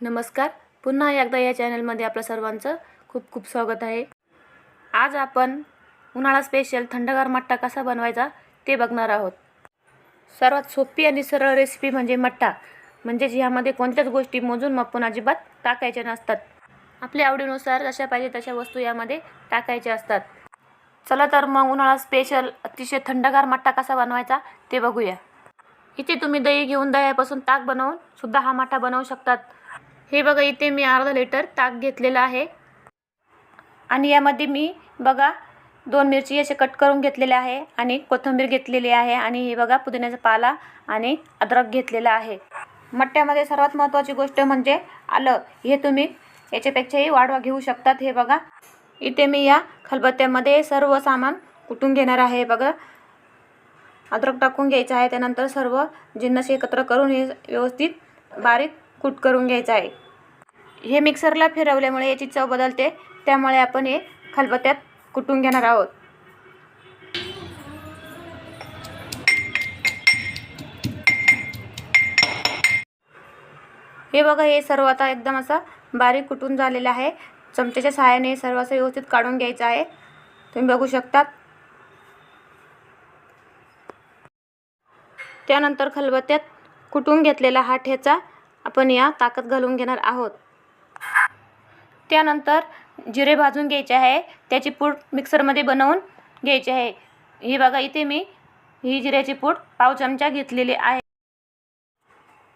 नमस्कार. पुन्हा एकदा या चॅनलमध्ये आपलं सर्वांचं खूप खूप स्वागत आहे. आज आपण उन्हाळा स्पेशल थंडगार मट्टा कसा बनवायचा ते बघणार आहोत. सर्वात सोपी आणि सरळ रेसिपी म्हणजे मट्टा. म्हणजेच ह्यामध्ये कोणत्याच गोष्टी मोजून मापून अजिबात टाकायच्या नसतात. आपल्या आवडीनुसार जशा पाहिजे तशा वस्तू यामध्ये टाकायच्या असतात. चला तर मग उन्हाळा स्पेशल अतिशय थंडगार मट्टा कसा बनवायचा ते बघूया. इथे तुम्ही दही घेऊन दह्यापासून ताक बनवून सुद्धा हा माठा बनवू शकतात. हे बघा इथे मी अर्धा लिटर ताक घेतलेलं आहे. आणि यामध्ये मी बघा दोन मिरची असे कट करून घेतलेले आहे आणि कोथिंबीर घेतलेली आहे आणि हे बघा पुदिन्याचा पाला आणि अद्रक घेतलेला आहे. मट्ट्यामध्ये सर्वात महत्त्वाची गोष्ट म्हणजे आलं. हे तुम्ही याच्यापेक्षाही वाढवा घेऊ शकतात. हे बघा इथे मी या खलबत्त्यामध्ये सर्व सामान कुटून घेणार आहे. बघा अद्रक टाकून घ्यायचं आहे. त्यानंतर सर्व जिन्नस एकत्र करून हे व्यवस्थित बारीक कूट करून घ्यायचं आहे. हे मिक्सरला फिरवल्यामुळे याची चव बदलते. त्यामुळे आपण हे खलबत्त्यात कुटून घेणार आहोत. हे बघा हे सर्व आता एकदम असं बारीक कुटून झालेलं आहे. चमच्याच्या सहाय्याने हे सर्व असं व्यवस्थित काढून घ्यायचं आहे. तुम्ही बघू शकतात. त्यानंतर खलबत्त्यात कुटून घेतलेला हा ठेचा आपण या ताकद घालून घेणार आहोत. त्यानंतर जिरे भाजून घ्यायचे आहे. त्याची पूड मिक्सरमध्ये बनवून घ्यायची आहे. ही बघा इथे मी ही जिऱ्याची पूड पाव चमचा घेतलेली आहे.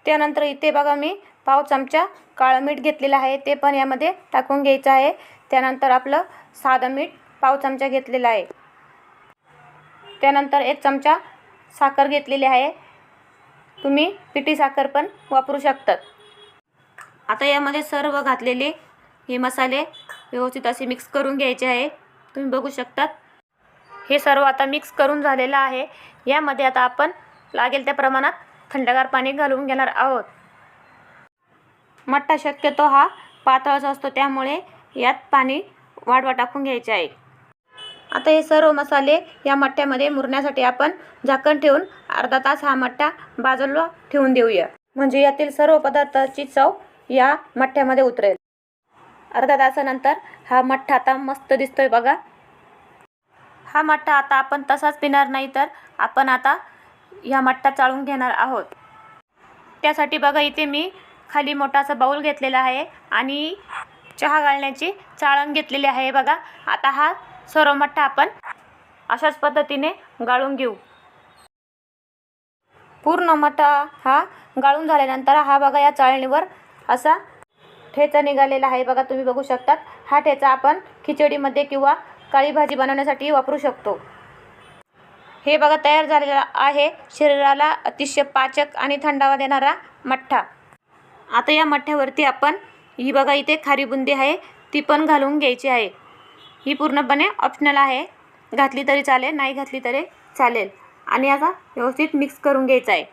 त्यानंतर इथे बघा मी पाव चमचा काळं मीठ घेतलेलं आहे. ते पण यामध्ये टाकून घ्यायचं आहे. त्यानंतर आपलं साधं मीठ पाव चमचा घेतलेलं आहे. त्यानंतर एक चमचा साखर घेतलेली आहे. तुम्ही पिठी साखर पण वापरू शकतात. आता यामध्ये सर्व घातलेली हे मसाले व्यवस्थित असे मिक्स करून घ्यायचे आहे. तुम्ही बघू शकतात. हे सर्व आता मिक्स करून झालेलं आहे. यामध्ये आता आपण लागेल त्या प्रमाणात थंडगार पाणी घालून घेणार आहोत. मठ्ठा शक्यतो हा पातळच असतो त्यामुळे यात पाणी वाढवा टाकून घ्यायचे आहे. आता हे सर्व मसाले या मठ्ठ्यामध्ये मुरण्यासाठी आपण झाकण ठेवून अर्धा तास हा मठ्ठा बाजूला ठेवून देऊया. म्हणजे यातील सर्व पदार्थाची चव या मठ्ठ्यामध्ये उतरेल. अर्धा तासानंतर हा मठ्ठा आता मस्त दिसतोय बघा. हा मठ्ठा आता आपण तसाच पिणार नाही तर आपण आता या मठ्ठा चाळून घेणार आहोत. त्यासाठी बघा इथे मी खाली मोठासा बाऊल घेतलेला आहे आणि चहा घालण्याची चाळण घेतलेली आहे बघा. आता हा सर्व मठ्ठा आपण अशाच पद्धतीने गाळून घेऊ. पूर्ण मठ्ठा हा गाळून झाल्यानंतर हा बघा या चाळणीवर असा ठेचा निघालेला आहे. बघा तुम्ही बघू शकतात. हा ठेचा आपण खिचडीमध्ये किंवा काळी भाजी बनवण्यासाठी वापरू शकतो. हे बघा तयार झालेला आहे. शरीराला अतिशय पाचक आणि थंडावा देणारा मठ्ठा. आता या मठ्ठ्यावरती आपण ही बघा इथे खारी बुंदी आहे. ती पण घालून घ्यायची आहे. ही पूर्णपणे ऑप्शनल आहे. घातली तरी चालेल नाही घातली तरी चालेल. आणि आता व्यवस्थित मिक्स करून घ्यायचा आहे.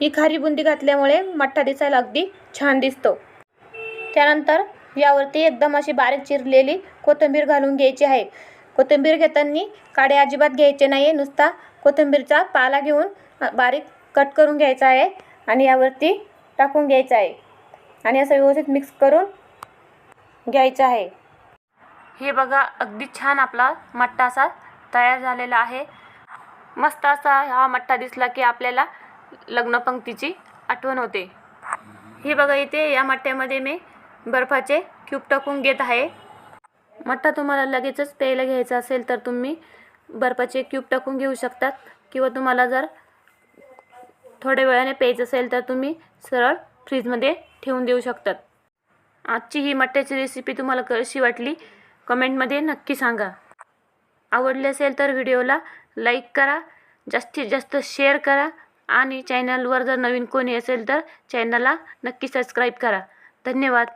ही खारी बुंदी घातल्यामुळे मठ्ठा दिसायला अगदी छान दिसतो. त्यानंतर यावरती एकदम अशी बारीक चिरलेली कोथिंबीर घालून घ्यायची आहे. कोथिंबीर घेताना काडे अजिबात घ्यायचे नाही नुसता कोथिंबीरचा पाला घेऊन बारीक कट करून घ्यायचा आहे आणि यावरती टाकून घ्यायचं आहे. आणि असं व्यवस्थित मिक्स करून घ्यायचं आहे. हे बघा अगदी छान आपला मट्टा असा तयार झालेला आहे. मस्त असा हा मट्टा दिसला की आपल्याला लग्नपंक्तीची आठवण होते. हे बघा इथे या मट्ट्यामध्ये मी बर्फाचे क्यूब टाकून घेत आहे. मठ्ठा तुम्हाला लगेचच प्यायला घ्यायचा असेल तर तुम्ही बर्फाचे क्यूब टाकून घेऊ शकतात. किंवा तुम्हाला जर थोड्या वेळाने प्यायचं असेल तर तुम्ही सरळ फ्रीजमध्ये ठेवून देऊ शकतात. आजची ही मठ्ठ्याची रेसिपी तुम्हाला कशी वाटली? कमेंटमध्ये नक्की सांगा. आवडली असेल तर व्हिडिओला लाईक करा. जास्तीत जास्त शेअर करा. आणि चॅनलवर जर नवीन कोणी असेल तर चॅनलला नक्की सबस्क्राईब करा. धन्यवाद.